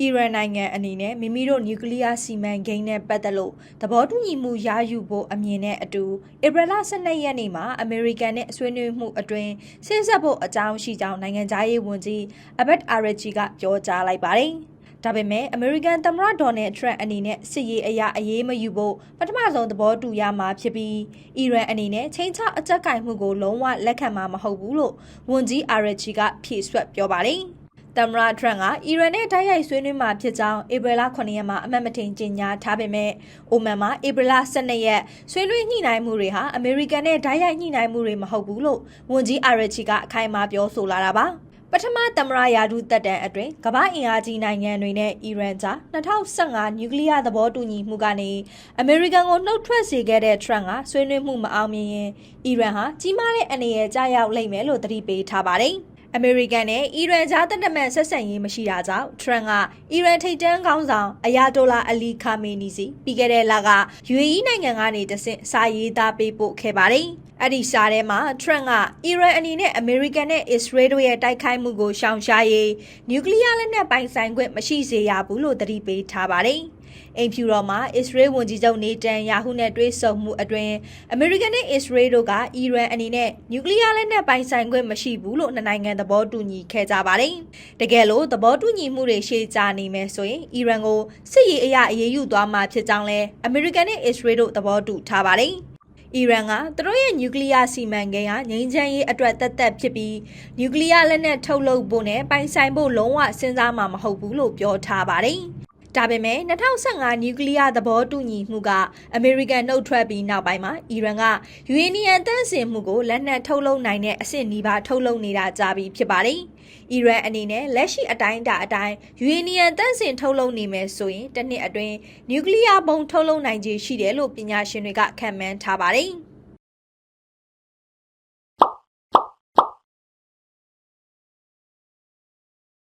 အီရန်နိုင်ငံအနေနဲ့မိမိတို့နျူကလ িয়ার စီမံကိန်းနဲ့ပတ်သက်လို့သဘောတူညီမှုရယူဖို့အမြင်နဲ့အတူဧပြီလ12ရက်နေ့မှာအမေရိကန်နဲ့ဆွေးနွေးမှုအတွင်းဆင်းဆက်ဖို့အကြောင်းရှိကြောင်းနိုင်ငံသားရေးဝန်ကြီးအဘတ်အာရဂျီကပြောကြားလိုက်ပါတယ်။ဒါပေမဲ့အမေရိကန်သမ္မတဒေါ်နယ်ထရန့်အနေနဲ့စစ်ရေးအရာအရေးမယူဖို့ပထမဆုံးသဘောတူရမှာဖြစ်ပြီးအီရန်အနေနဲ့ချိန်ချအကြက်ကင်မှုကိုလုံးဝလက်ခံမှာမဟုတ်ဘူးလို့ဝန်ကြီးအာရဂျီကဖြေဆွတ်ပြောပါတယ်။ သမ္မတထရန့်ကအီရန်နဲ့တိုက်ရိုက်ဆွေးနွေးမှာဖြစ်ကြောင်းဧပြီလ9ရက်မှာအမတ်မတင်ကြေညာထားပေမဲ့အိုမန်မှာဧပြီလ12ရက်ဆွေးနွေးညှိနှိုင်းမှုတွေဟာအမေရိကန်နဲ့တိုက်ရိုက်ညှိနှိုင်းမှုတွေမဟုတ်ဘူးလို့ဝန်ကြီးအာရချီကအခိုင်အမာပြောဆိုလာတာပါပထမသမ္မတရာထူးတက်တန်အတွင်းကမ္ဘာအင်အားကြီးနိုင်ငံတွေနဲ့အီရန်ကြား2015နျူကလ িয়ার သဘောတူညီမှုကနေအမေရိကန်ကိုနှုတ်ထွက်စေခဲ့တဲ့ထရန့်ကဆွေးနွေးမှုမအောင်မြင်ရင်အီရန်ဟာကြီးမားတဲ့အနေနဲ့ကြာရောက်လိမ့်မယ်လို့သတိပေးထားပါတယ်။ အမေရိကန်နဲ့အီရန်ကြားတနက်မှန်ဆက်ဆံရေးမရှိတာကြောင့်ထရန့်ကအီရန်ထိပ်တန်းခေါင်းဆောင်အယာတိုလာအလီခါမေနီစီပြီးခဲ့တဲ့လက UAE နိုင်ငံကနေတဆင့်စာရေးသားပေးပို့ခဲ့ပါတယ်။အဲ့ဒီစာထဲမှာထရန့်ကအီရန်အနေနဲ့အမေရိကန်နဲ့အစ္စရေးတို့ရဲ့တိုက်ခိုက်မှုကိုရှောင်ရှားရေးနျူကလ িয়ার လက်နက်ပိုင်ဆိုင်ခွင့်မရှိစေရဘူးလို့သတိပေးထားပါတယ်။ အိမ်ဖြူတော်မှာအစ္စရေးဝန်ကြီးချုပ်နေတန်ယာဟုနဲ့တွေ့ဆုံမှုအတွင်းအမေရိကန်နဲ့အစ္စရေးတို့ကအီရန်အနေနဲ့နျူကလ িয়ার လက်နက်ပိုင်ဆိုင်ခွင့်မရှိဘူးလို့နှစ်နိုင်ငံသဘောတူညီခဲ့ကြပါတယ်။တကယ်လို့သဘောတူညီမှုတွေရှေ့ကြာနေမယ်ဆိုရင်အီရန်ကိုစစ်ရေးအရာအရေးယူသွားမှာဖြစ်ကြောင်းလဲအမေရိကန်နဲ့အစ္စရေးတို့သဘောတူထားပါတယ်။အီရန်ကသူတို့ရဲ့နျူကလ িয়ার စီမံကိန်းဟာငြိမ်းချမ်းရေးအတွက်သက်သက်ဖြစ်ပြီးနျူကလ িয়ার လက်နက်ထုတ်လုပ်ဖို့နဲ့ပိုင်ဆိုင်ဖို့လုံးဝစဉ်းစားမှာမဟုတ်ဘူးလို့ပြောထားပါတယ်။ ဒါပေမဲ့2015နျူကလ িয়ার သဘောတူညီမှုကအမေရိကန်နှုတ်ထွက်ပြီးနောက်ပိုင်းမှာအီရန်ကယူရေနီယံတန့်စင်မှုကိုလက်နက်ထုတ်လုပ်နိုင်တဲ့အဆင့်နီးပါးထုတ်လုပ်နေတာကြာပြီဖြစ်ပါတယ်။အီရန်အနေနဲ့လက်ရှိအတိုင်းအတာအတိုင်းယူရေနီယံတန့်စင်ထုတ်လုပ်နေမယ်ဆိုရင်တစ်နှစ်အတွင်းနျူကလ িয়ার ဘုံထုတ်လုပ်နိုင်ခြေရှိတယ်လို့ပညာရှင်တွေကခန့်မှန်းထားပါတယ်။